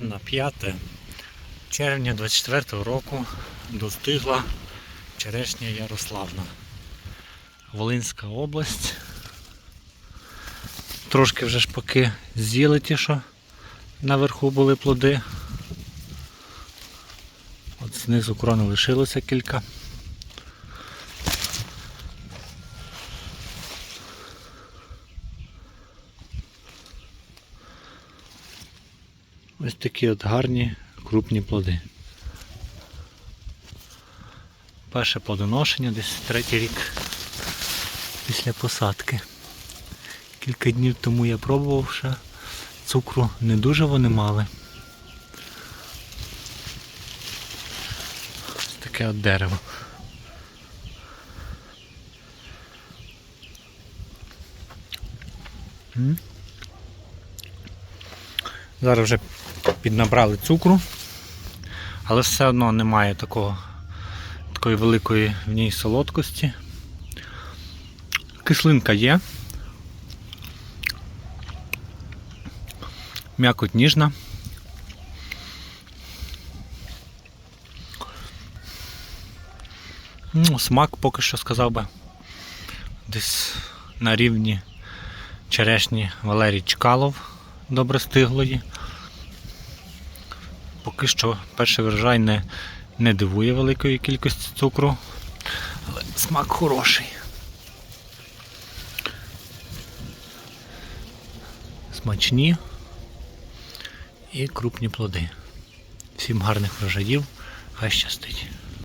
на 5 червня 24 року достигла черешня Ярославна. Волинська область. Трошки вже шпаки з'їли ті, що наверху були плоди. От знизу крони лишилося кілька. Ось такі от гарні крупні плоди. Перше плодоношення, десь третій рік після посадки. Кілька днів тому я пробував ще цукру не дуже вони мали. Ось таке от дерево. М? Зараз вже піднабрали цукру, але все одно немає такого, такої великої в ній солодкості. Кислинка є. М'якоть ніжна. Ну, смак поки що сказав би. Десь на рівні черешні Валерій Чкалов добре стиглої. Поки що перший врожай не, не дивує великої кількості цукру, але смак хороший. Смачні і крупні плоди. Всім гарних врожаїв, хай щастить.